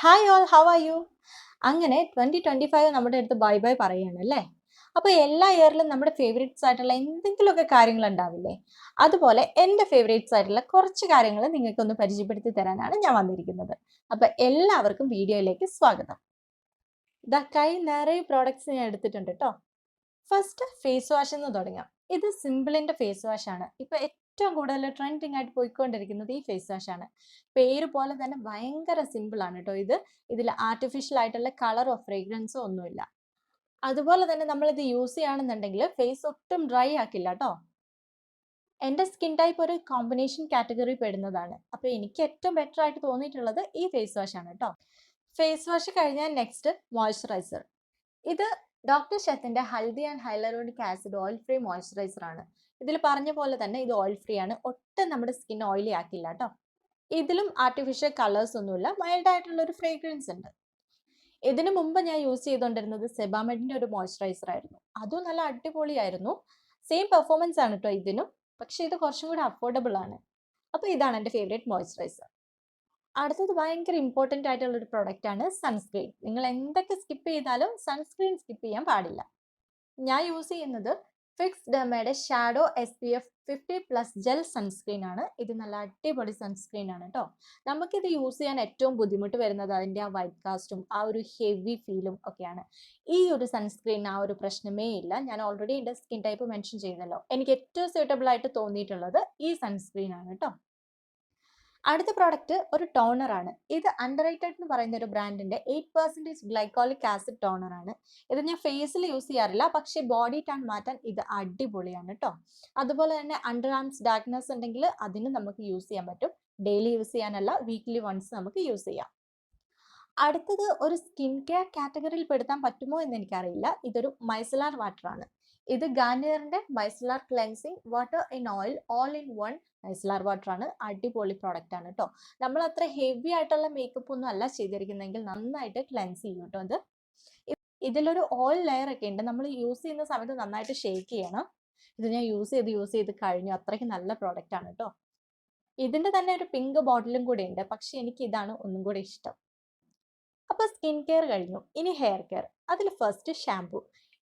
Hi all how are you അങ്ങനെ twenty twenty five നമ്മുടെ അടുത്ത് ബൈ ബൈ പറയുകയാണ് അല്ലേ? അപ്പോൾ എല്ലാ ഇയറിലും നമ്മുടെ ഫേവറേറ്റ്സ് ആയിട്ടുള്ള എന്തെങ്കിലുമൊക്കെ കാര്യങ്ങൾ ഉണ്ടാവില്ലേ? അതുപോലെ എന്റെ ഫേവറേറ്റ്സ് ആയിട്ടുള്ള കുറച്ച് കാര്യങ്ങൾ നിങ്ങൾക്കൊന്ന് പരിചയപ്പെടുത്തി തരാനാണ് ഞാൻ വന്നിരിക്കുന്നത്. അപ്പോൾ എല്ലാവർക്കും വീഡിയോയിലേക്ക് സ്വാഗതം. ഇതാ കൈ നിറയെ പ്രോഡക്ട്സ് ഞാൻ എടുത്തിട്ടുണ്ട് കേട്ടോ ഫസ്റ്റ് ഫേസ് വാഷ് എന്ന് തുടങ്ങാം. ഇത് സിമ്പിളിന്റെ ഫേസ് വാഷ് ആണ്. ഇപ്പോൾ ഏറ്റവും കൂടുതൽ ട്രെൻഡിങ് ആയിട്ട് പോയിക്കൊണ്ടിരിക്കുന്നത് ഈ ഫേസ് വാഷ് ആണ്. പേര് പോലെ തന്നെ ഭയങ്കര സിമ്പിൾ ആണ് കേട്ടോ ഇത്. ഇതിൽ ആർട്ടിഫിഷ്യൽ ആയിട്ടുള്ള കളറോ ഫ്രേഗ്രൻസോ ഒന്നുമില്ല അതുപോലെ തന്നെ നമ്മൾ ഇത് യൂസ് ചെയ്യുകയാണെന്നുണ്ടെങ്കിൽ ഫേസ് ഒട്ടും ഡ്രൈ ആക്കില്ല കേട്ടോ. എന്റെ സ്കിൻ ടൈപ്പ് ഒരു കോമ്പിനേഷൻ കാറ്റഗറി പെടുന്നതാണ്. അപ്പോൾ എനിക്ക് ഏറ്റവും ബെറ്റർ ആയിട്ട് തോന്നിയിട്ടുള്ളത് ഈ ഫേസ് വാഷ് ആണ് കേട്ടോ. ഫേസ് വാഷ് കഴിഞ്ഞാൽ നെക്സ്റ്റ് മോയ്സ്ചറൈസർ ഇത് doctor ഷെത്തിന്റെ Haldi and hyaluronic acid oil free moisturiser ആണ്. ഇതിൽ പറഞ്ഞ പോലെ തന്നെ ഇത് ഓയിൽ ഫ്രീ ആണ്. ഒട്ടും നമ്മുടെ സ്കിൻ ഓയിലി ആക്കില്ല കേട്ടോ ഇതിലും ആർട്ടിഫിഷ്യൽ കളേഴ്സ് ഒന്നുമില്ല. മൈൽഡ് ആയിട്ടുള്ള ഒരു ഫ്രേഗ്രൻസ് ഉണ്ട്. ഇതിനു മുമ്പ് ഞാൻ യൂസ് ചെയ്തുകൊണ്ടിരുന്നത് സെബാമെഡിന്റെ ഒരു മോയ്സ്ചറൈസർ ആയിരുന്നു. അതും നല്ല അടിപൊളിയായിരുന്നു. സെയിം പെർഫോമൻസ് ആണ് കേട്ടോ ഇതിനും. പക്ഷെ ഇത് കുറച്ചും കൂടി അഫോർഡബിൾ ആണ്. അപ്പോൾ ഇതാണ് എന്റെ ഫേവറേറ്റ് മോയ്സ്ചറൈസർ അടുത്തത് ഭയങ്കര ഇമ്പോർട്ടന്റ് ആയിട്ടുള്ള ഒരു പ്രൊഡക്റ്റ് ആണ് സൺസ്ക്രീൻ നിങ്ങൾ എന്തൊക്കെ സ്കിപ്പ് ചെയ്താലും സൺസ്ക്രീൻ സ്കിപ്പ് ചെയ്യാൻ പാടില്ല. ഞാൻ യൂസ് ചെയ്യുന്നത് ഫിക്സ് ഡെമയുടെ shadow S P F fifty plus gel sunscreen ആണ്. ഇത് നല്ല അടിപൊളി സൺസ്ക്രീൻ ആണ് കേട്ടോ നമുക്കിത് യൂസ് ചെയ്യാൻ ഏറ്റവും ബുദ്ധിമുട്ട് വരുന്നത് അതിന്റെ ആ വൈറ്റ് കാസ്റ്റും ആ ഒരു ഹെവി ഫീലും ഒക്കെയാണ്. ഈ ഒരു സൺസ്ക്രീൻ ആ ഒരു പ്രശ്നമേ ഇല്ല. ഞാൻ ഓൾറെഡി എന്റെ സ്കിൻ ടൈപ്പ് മെൻഷൻ ചെയ്യുന്നല്ലോ. എനിക്ക് ഏറ്റവും സ്യൂട്ടബിൾ ആയിട്ട് തോന്നിയിട്ടുള്ളത് ഈ സൺസ്ക്രീൻ ആണ് കേട്ടോ അടുത്ത പ്രോഡക്റ്റ് ഒരു ടോണർ ആണ്. ഇത് അണ്ടർ റേറ്റഡ് എന്ന് പറയുന്ന ഒരു ബ്രാൻഡിന്റെ eight percentage glycolic acid toner ആണ്. ഇത് ഞാൻ ഫേസിൽ യൂസ് ചെയ്യാറില്ല പക്ഷേ ബോഡി ടാൻ മാറ്റാൻ ഇത് അടിപൊളിയാണ് കേട്ടോ അതുപോലെ തന്നെ അണ്ടർ ആംസ് ഡാർക്ക്നെസ് ഉണ്ടെങ്കിൽ അതിന് നമുക്ക് യൂസ് ചെയ്യാൻ പറ്റും. ഡെയിലി യൂസ് ചെയ്യാനല്ല വീക്ക്ലി വൺസ് നമുക്ക് യൂസ് ചെയ്യാം. അടുത്തത് ഒരു സ്കിൻ കെയർ കാറ്റഗറിയിൽ പെടുത്താൻ പറ്റുമോ എന്ന് എനിക്കറിയില്ല. ഇതൊരു മൈസലാർ വാട്ടർ ആണ്. ഇത് ഗാർണിയറിന്റെ micellar cleansing water in oil all in one micellar water ആണ്. അടിപൊളി പ്രോഡക്റ്റ് ആണ് കേട്ടോ നമ്മൾ അത്ര ഹെവി ആയിട്ടുള്ള മേക്കപ്പ് ഒന്നും അല്ല ചെയ്തിരിക്കുന്നതെങ്കിൽ നന്നായിട്ട് ക്ലെൻസ് ചെയ്യും കേട്ടോ അത് ഇതിലൊരു ഓയിൽ ലെയർ ഒക്കെ ഉണ്ട് നമ്മൾ യൂസ് ചെയ്യുന്ന സമയത്ത് നന്നായിട്ട് ഷേക്ക് ചെയ്യണം. ഇത് ഞാൻ യൂസ് ചെയ്ത് യൂസ് ചെയ്ത് കഴിഞ്ഞു. അത്രയ്ക്ക് നല്ല പ്രോഡക്റ്റ് ആണ് കേട്ടോ ഇതിന്റെ തന്നെ ഒരു പിങ്ക് ബോട്ടിലും കൂടെ ഉണ്ട് പക്ഷെ എനിക്ക് ഇതാണ് ഒന്നും കൂടി ഇഷ്ടം. അപ്പോൾ സ്കിൻ കെയർ കഴിഞ്ഞു. ഇനി ഹെയർ കെയർ അതിൽ ഫസ്റ്റ് ഷാംപൂ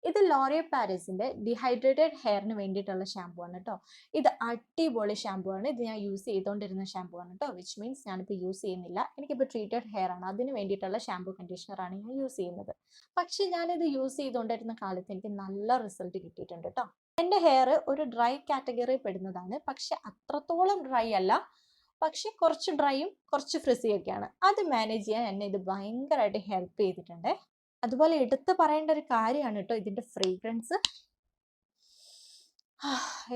ഇത് ലോറിയ പാരീസിന്റെ ഡിഹൈഡ്രേറ്റഡ് ഹെയറിന് വേണ്ടിയിട്ടുള്ള ഷാമ്പു ആണ് കേട്ടോ ഇത് അടിപൊളി ഷാമ്പു ആണ്. ഇത് ഞാൻ യൂസ് ചെയ്തുകൊണ്ടിരുന്ന ഷാമ്പു ആണ് കേട്ടോ വിച്ച് മീൻസ് ഞാനിപ്പോൾ യൂസ് ചെയ്യുന്നില്ല. എനിക്കിപ്പോൾ ട്രീറ്റഡ് ഹെയർ ആണ്. അതിന് വേണ്ടിയിട്ടുള്ള ഷാമ്പു കണ്ടീഷണർ ആണ് ഞാൻ യൂസ് ചെയ്യുന്നത്. പക്ഷേ ഞാനിത് യൂസ് ചെയ്തുകൊണ്ടിരുന്ന കാലത്ത് എനിക്ക് നല്ല റിസൾട്ട് കിട്ടിയിട്ടുണ്ട് കേട്ടോ എന്റെ ഹെയർ ഒരു ഡ്രൈ കാറ്റഗറിയിൽ പെടുന്നതാണ്. പക്ഷെ അത്രത്തോളം ഡ്രൈ അല്ല. പക്ഷെ കുറച്ച് ഡ്രൈയും കുറച്ച് ഫ്രിസിയൊക്കെയാണ് അത് മാനേജ് ചെയ്യാൻ എന്നെ ഇത് ഭയങ്കരമായിട്ട് ഹെൽപ്പ് ചെയ്തിട്ടുണ്ട്. അതുപോലെ എടുത്തു പറയേണ്ട ഒരു കാര്യമാണ് കേട്ടോ ഇതിന്റെ ഫ്രേഗ്രൻസ്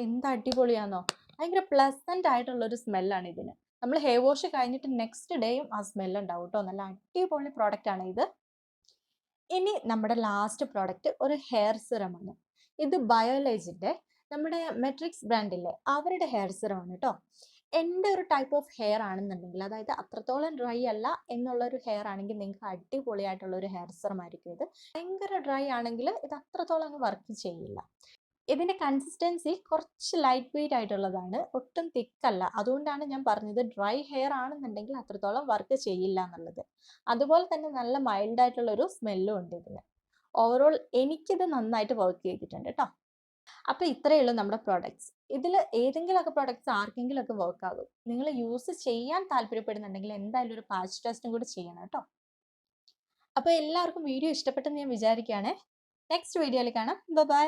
എന്ത് അടിപൊളിയാണോ ഭയങ്കര പ്ലസന്റ് ആയിട്ടുള്ള ഒരു സ്മെല്ലാണ് ഇതിന്. നമ്മൾ ഹെയർ വാഷ് കഴിഞ്ഞിട്ട് നെക്സ്റ്റ് ഡേയും ആ സ്മെല്ല് ഉണ്ടാവും കേട്ടോ. നല്ല അടിപൊളി പ്രോഡക്റ്റ് ആണ് ഇത്. ഇനി നമ്മുടെ ലാസ്റ്റ് പ്രോഡക്റ്റ് ഒരു ഹെയർ സിറമാണ് ഇത് ബയോലേജിന്റെ നമ്മുടെ മെട്രിക്സ് ബ്രാൻഡില്ലേ അവരുടെ ഹെയർ സിറമാണ് കേട്ടോ. എന്റെ ഒരു ടൈപ്പ് ഓഫ് ഹെയർ ആണെന്നുണ്ടെങ്കിൽ അതായത് അത്രത്തോളം ഡ്രൈ അല്ല എന്നുള്ള ഒരു ഹെയർ ആണെങ്കിൽ നിങ്ങൾക്ക് അടിപൊളിയായിട്ടുള്ള ഒരു ഹെയർ സെറം ആയിരിക്കും ഇത്. ഭയങ്കര ഡ്രൈ ആണെങ്കിൽ ഇത് അത്രത്തോളം അങ്ങ് വർക്ക് ചെയ്യില്ല. ഇതിന്റെ കൺസിസ്റ്റൻസി കുറച്ച് ലൈറ്റ് വെയിറ്റ് ആയിട്ടുള്ളതാണ് ഒട്ടും തിക്കല്ല. അതുകൊണ്ടാണ് ഞാൻ പറഞ്ഞത് ഡ്രൈ ഹെയർ ആണെന്നുണ്ടെങ്കിൽ അത്രത്തോളം വർക്ക് ചെയ്യില്ല എന്നുള്ളത്. അതുപോലെ തന്നെ നല്ല മൈൽഡ് ആയിട്ടുള്ള ഒരു സ്മെല്ലും ഉണ്ട് ഇതിന്. ഓവറോൾ എനിക്കിത് നന്നായിട്ട് വർക്ക് ചെയ്തിട്ടുണ്ട് കേട്ടോ അപ്പോൾ ഇത്രയേ ഉള്ളൂ നമ്മുടെ പ്രോഡക്റ്റ്സ് ഇതിൽ ഏതെങ്കിലുമൊക്കെ ആർക്കെങ്കിലും ഒക്കെ വർക്ക് ആകും. നിങ്ങൾ യൂസ് ചെയ്യാൻ താല്പര്യപ്പെടുന്നുണ്ടെങ്കിൽ എന്തായാലും ഒരു പാച്ച് ടെസ്റ്റും കൂടി ചെയ്യണം കേട്ടോ. അപ്പോൾ എല്ലാവർക്കും വീഡിയോ ഇഷ്ടപ്പെട്ടെന്ന് ഞാൻ വിചാരിക്കുകയാണ്. നെക്സ്റ്റ് വീഡിയോയിൽ കാണാം. ബൈ